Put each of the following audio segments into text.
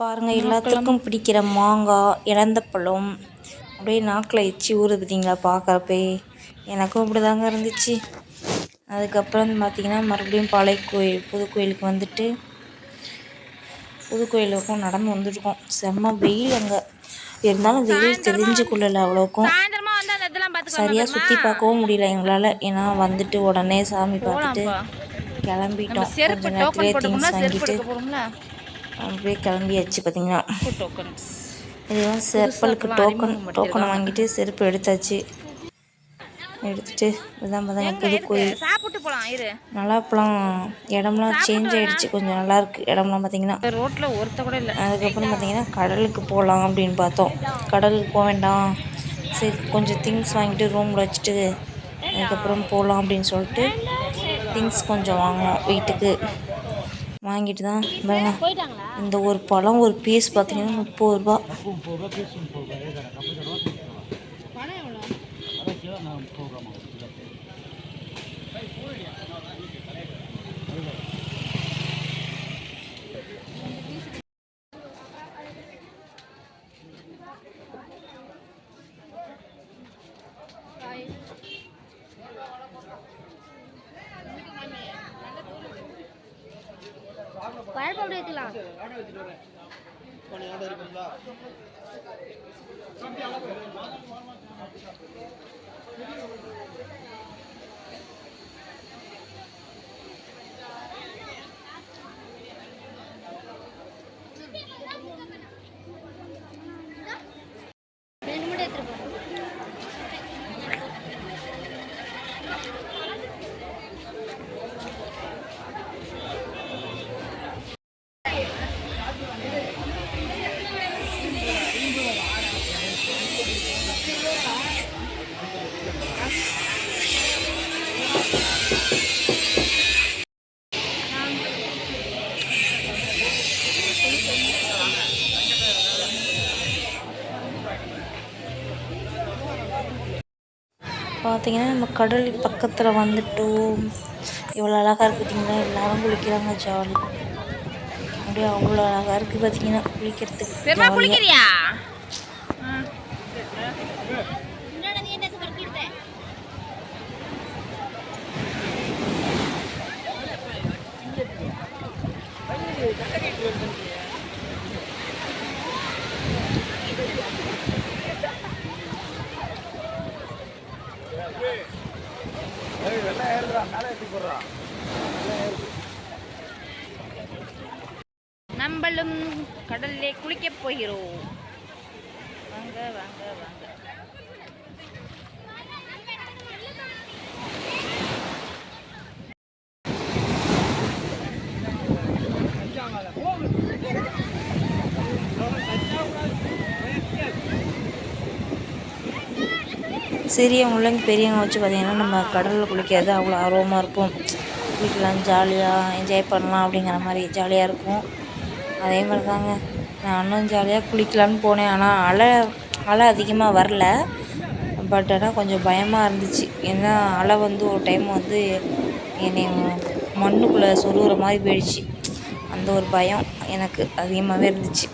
பாருங்கள் எல்லாத்துக்கும் பிடிக்கிற மாங்காய் இலந்தப்பழம் அப்படியே நாக்கில் எச்சி ஊறுது பார்த்தீங்களா பார்க்குறப்பே எனக்கும் அப்படி தாங்க இருந்துச்சு. அதுக்கப்புறம் பார்த்திங்கன்னா மறுபடியும் பழைய கோயில் புது கோயிலுக்கு வந்துட்டு புது கோயிலுக்கும் நடந்து வந்துருக்கோம் செம்ம வெயில் அங்கே. இருந்தாலும் வெயில் தெரிஞ்சு கொள்ளலை அவ்வளோக்கும் சரியாக சுற்றி பார்க்கவும் முடியல எங்களால். ஏன்னா வந்துட்டு உடனே சாமி பார்த்துட்டு கிளம்பிட்டோம். கொஞ்ச நேரத்துலேயே திங்ஸ் வாங்கிட்டு அப்படியே கிளம்பியாச்சு பார்த்தீங்கன்னா டோக்கன்ஸ் இதுதான் செருப்பலுக்கு புதுசா டோக்கன் டோக்கனை வாங்கிட்டு செருப்பு எடுத்தாச்சு. எடுத்துட்டு இதுதான் பார்த்தா புது கோயில். நல்லா இப்போலாம் இடம்லாம் சேஞ்ச் ஆகிடுச்சு கொஞ்சம் நல்லா இருக்கு. இடம்லாம் பார்த்தீங்கன்னா ரோட்ல ஒருத்த கூட இல்ல. அதுக்கப்புறம் பார்த்தீங்கன்னா கடலுக்கு போகலாம் அப்படின்னு பார்த்தோம். கடலுக்கு போக வேண்டாம். சரி கொஞ்சம் திங்ஸ் வாங்கிட்டு ரூமில் வச்சுட்டு அதுக்கப்புறம் போகலாம் அப்படின்னு சொல்லிட்டு திங்ஸ் கொஞ்சம் வாங்கினோம் வீட்டுக்கு. வாங்கிட்டு தான் இந்த ஒரு பழம் ஒரு பீஸ் பார்த்தீங்கன்னா முப்பது ரூபா. அப்படி எடுத்துக்கலாம் பார்த்தீங்கன்னா நம்ம கடல் பக்கத்தில் வந்துட்டோம் எவ்வளோ அழகாக இருக்குது பார்த்தீங்களா எல்லாரும் குளிக்கிறாங்க ஜாலி அப்படியே அவ்வளோ அழகாக இருக்குது பார்த்தீங்கன்னா குளிக்கிறதுக்கு குளிக்கிறியா என்னடா நீ என்ன படிக்கிறத நம்மளும் கடல்லே குளிக்கப் போகிறோம். சிறியவங்கலேருந்து பெரியவங்க வச்சு பார்த்திங்கன்னா நம்ம கடலில் குளிக்கிறது அவ்வளோ ஆர்வமாக இருக்கும். குளிக்கலாம் ஜாலியாக என்ஜாய் பண்ணலாம் அப்படிங்கிற மாதிரி ஜாலியாக இருக்கும். அதே மாதிரி தாங்க நானும் ஜாலியாக குளிக்கலாம்னு போனேன். ஆனால் அலை அலை அதிகமாக வரல. பட் ஆனால் கொஞ்சம் பயமாக இருந்துச்சு. ஏன்னா அலை வந்து ஒரு டைம் வந்து என்னை மண்ணுக்குள்ளே சொருகிற மாதிரி போயிடுச்சு. அந்த ஒரு பயம் எனக்கு அதிகமாகவே இருந்துச்சு.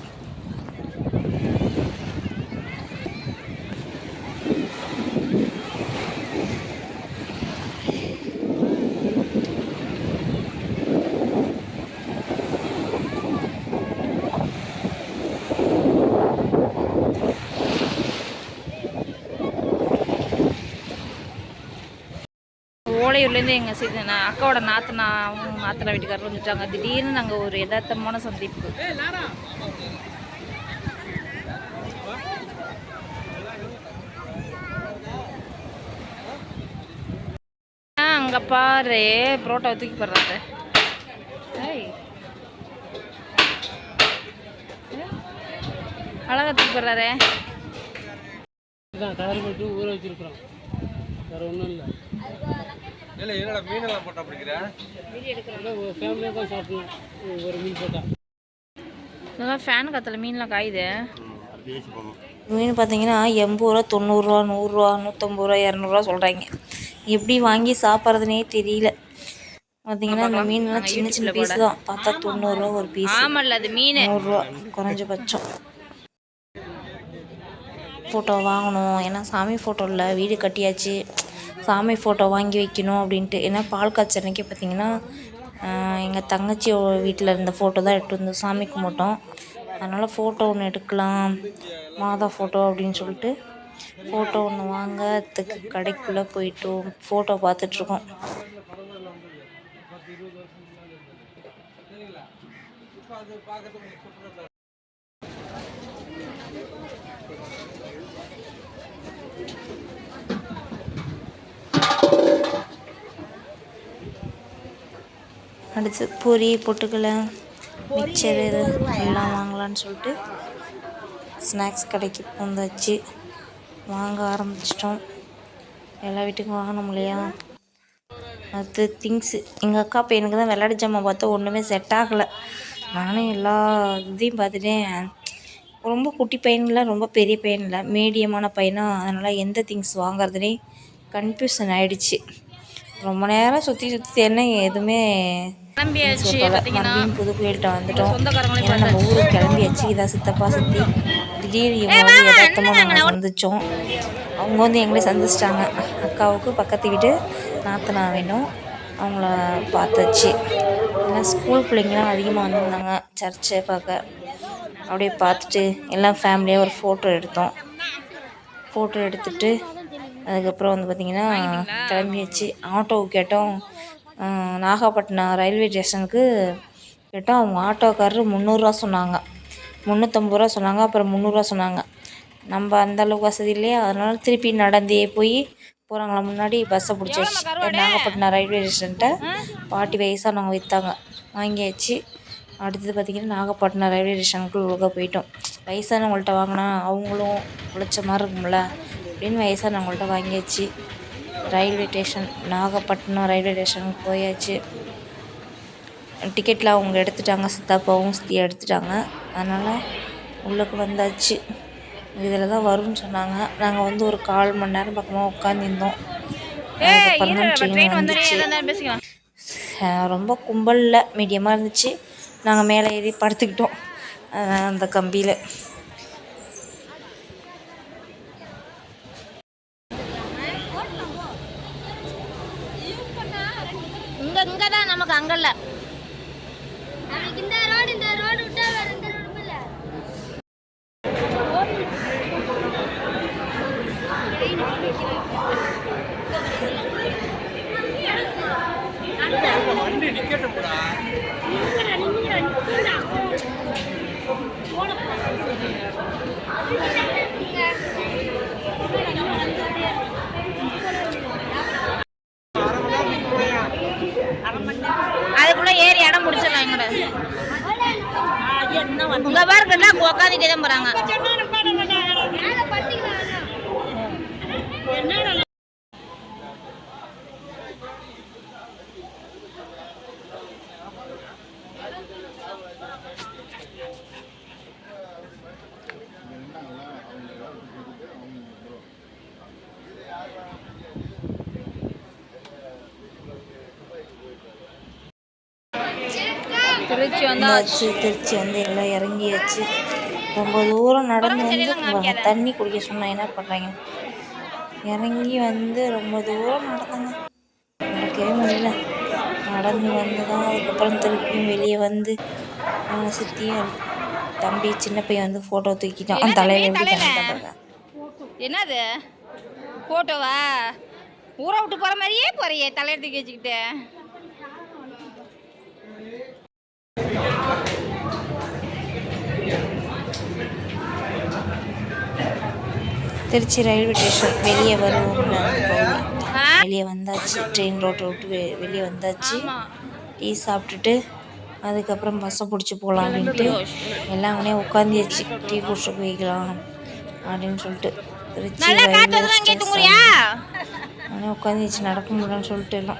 ஓலையூர்லேருந்து எங்கள் சி நான் அக்காவோட நாத்தனா அவங்க நாத்தனா வீட்டுக்காரர் வந்துட்டாங்க. திடீர்னு நாங்கள் ஒரு யதார்த்தமான சந்திப்பு. அங்கே பாரு. புரோட்டாவை தூக்கி போடுறாரு அழகா தூக்கி போடுறாரு. கலர் ஊற வச்சிருக்கிறோம் வேற ஒன்றும் இல்லை. இல்லை என்னடா மீனெல்லாம் போட்டா பிடிக்கிற ஒரு ஃபேமிலியாக தான் சாப்பிடணும். ஒரு மீன் போட்டால் நல்லா ஃபேன் காத்துல மீன்லாம் காயுது? மீன் பார்த்தீங்கன்னா எண்பது ரூபா தொண்ணூறுரூவா நூறுரூவா நூற்றம்பது ரூபா இரநூறுவா சொல்கிறாங்க எப்படி வாங்கி சாப்பிட்றதுனே தெரியல. பார்த்தீங்கன்னா இந்த மீன்லாம் சின்ன சின்ன பீஸ் தான். பார்த்தா தொண்ணூறுரூவா ஒரு பீஸ் ஆமல்ல அது மீன். நூறுரூவா குறைஞ்சபட்சம். ஃபோட்டோ வாங்கணும். ஏன்னா சாமி ஃபோட்டோ இல்லை. வீடு கட்டியாச்சு. சாமி ஃபோட்டோ வாங்கி வைக்கணும் அப்படின்ட்டு. ஏன்னா பால் காய்ச்ச அன்னைக்கு பார்த்தீங்கன்னா எங்கள் தங்கச்சி வீட்டில் இருந்த ஃபோட்டோ தான் எடுத்து வந்து சாமி கும்பிட்டோம். அதனால் ஃபோட்டோ ஒன்று எடுக்கலாம். மாதா ஃபோட்டோ அப்படின்னு சொல்லிட்டு ஃபோட்டோ ஒன்று வாங்கிறதுக்கு கடைக்குள்ளே போயிட்டு ஃபோட்டோ பார்த்துட்ருக்கோம். அடுத்து பூரி பொட்டுக்கலை மிக்சர் இது எல்லாம் வாங்கலான்னு சொல்லிட்டு ஸ்நாக்ஸ் கடைக்கு வந்தாச்சு. வாங்க ஆரம்பிச்சிட்டோம். எல்லா வீட்டுக்கும் வாங்கணும் இல்லையா? அடுத்து திங்ஸு எங்கள் அக்கா பையனுக்கு தான் விளையாட்டு ஜாமான் பார்த்தா ஒன்றுமே செட் ஆகலை. நானும் எல்லா இதையும் பார்த்துட்டேன். ரொம்ப குட்டி பையன் ரொம்ப பெரிய பையன் இல்லை மீடியமான பையனாக அதனால் எந்த திங்ஸ் வாங்குறதுனே கன்ஃபியூஷன் ஆகிடுச்சு ரொம்ப நேரம் சுற்றி சுற்றி என்ன எதுவுமே கிளம்பியாச்சு பார்த்தீங்கன்னா புது கோயில்கிட்ட வந்துட்டோம். ஏன்னா நம்ம ஊருக்கு கிளம்பியாச்சு இதான் சித்தப்பா சித்தி. திடீர் இவங்க வந்து யதார்த்தமாக நாங்கள் சந்திச்சோம். அவங்க வந்து எங்களை சந்திச்சிட்டாங்க. அக்காவுக்கு பக்கத்து வீட்டு நாத்தனா வேணும். அவங்கள பார்த்தாச்சு. ஏன்னா ஸ்கூல் பிள்ளைங்களாம் அதிகமாக வந்திருந்தாங்க. சர்ச்சை பார்க்க. அப்படியே பார்த்துட்டு எல்லாம் ஃபேமிலியாக ஒரு ஃபோட்டோ எடுத்தோம். ஃபோட்டோ எடுத்துட்டு அதுக்கப்புறம் வந்து பார்த்திங்கன்னா கிளம்பியாச்சு. ஆட்டோவுக்கு கேட்டோம். நாகப்பட்டினம் ரயில்வே ஸ்டேஷனுக்கு கேட்டோம். அவங்க ஆட்டோக்காரர் முந்நூறுரூவா சொன்னாங்க. முந்நூற்றம்பது ரூபா சொன்னாங்க. அப்புறம் முந்நூறுரூவா சொன்னாங்க. நம்ம அந்த அளவுக்கு வசதி இல்லையா? அதனால திருப்பி நடந்தே போய் போகிறாங்களா முன்னாடி பஸ்ஸை பிடிச்சாச்சு. நாகப்பட்டினம் ரயில்வே ஸ்டேஷன்கிட்ட பாட்டி வயசானவங்க விற்றாங்க வாங்கியாச்சு. அடுத்தது பார்த்திங்கன்னா நாகப்பட்டினம் ரயில்வே ஸ்டேஷனுக்குள்ள உள்ள போயிட்டோம். வயசானவங்கள்ட்ட வாங்கினா அவங்களும் உழைச்ச மாதிரி இருக்கும்ல. அப்படின்னு வயசானவங்கள்ட்ட வாங்கியாச்சு. ரயில்வே ஸ்டேஷன் நாகப்பட்டினம் ரயில்வே ஸ்டேஷனுக்கு போயாச்சு. டிக்கெட்லாம் அவங்க எடுத்துட்டாங்க சித்தாப்பாவும் சித்தி எடுத்துட்டாங்க. அதனால் உள்ளுக்கு வந்தாச்சு. இதில் தான் வரும்னு சொன்னாங்க. நாங்கள் வந்து ஒரு கால் மணி நேரம் பக்கமாக உட்காந்துருந்தோம் ரொம்ப கும்பலில் மீடியமாக இருந்துச்சு. நாங்கள் மேலே ஏறி படுத்துக்கிட்டோம். அந்த கம்பியில். இங்க இங்க தான் நமக்கு அங்கல்ல. நமக்கு இந்த ரோடு இந்த ரோடு விட்டா வேற இந்த ரோடு இல்ல. வண்டி நிக்கட்டும் அதுக்குள்ள ஏறி உங்க பாருக்குன்னா உக்காந்துட்டே தான் போறாங்க மேல படுத்துக்கலாம் திருச்சி வந்தா வந்தாச்சு திருச்சி வந்து எல்லாம் இறங்கியாச்சு. ரொம்ப தூரம் நடந்து வந்து தண்ணி குடிக்க சொன்னால் என்ன பண்ணுறாங்க இறங்கி வந்து ரொம்ப தூரம் நடந்தாங்க. நடக்கவே முடியல. நடந்து வந்து தான் அதுக்கப்புறம் திருப்பியும் வெளியே வந்து அவங்க சித்தியும் தம்பி சின்ன பையன் வந்து ஃபோட்டோ தூக்கிட்டான். தலையில எப்படி என்னது? போட்டோவா ஊரை விட்டு போற மாதிரியே போறியே தலையை தூக்கி வச்சுக்கிட்டு. திருச்சி ரயில்வே ஸ்டேஷன் வெளியே ஆ? வெளியே வந்தாச்சு ட்ரெயின் ரோட்டை விட்டு வெ- வெளியே வந்தாச்சு. டீ சாப்பிட்டுட்டு அதுக்கப்புறம் பஸ்ஸை பிடிச்சி போகலாம் அப்படின்ட்டு எல்லாம் அங்கனே உட்காந்தியாச்சு டீ குடிச்சு போய்க்கலாம் அப்படின்னு சொல்லிட்டு. Trichy railway station. அங்கனே உட்காந்தியாச்சு நடக்க முடியலன்னு சொல்லிட்டு எல்லாம்.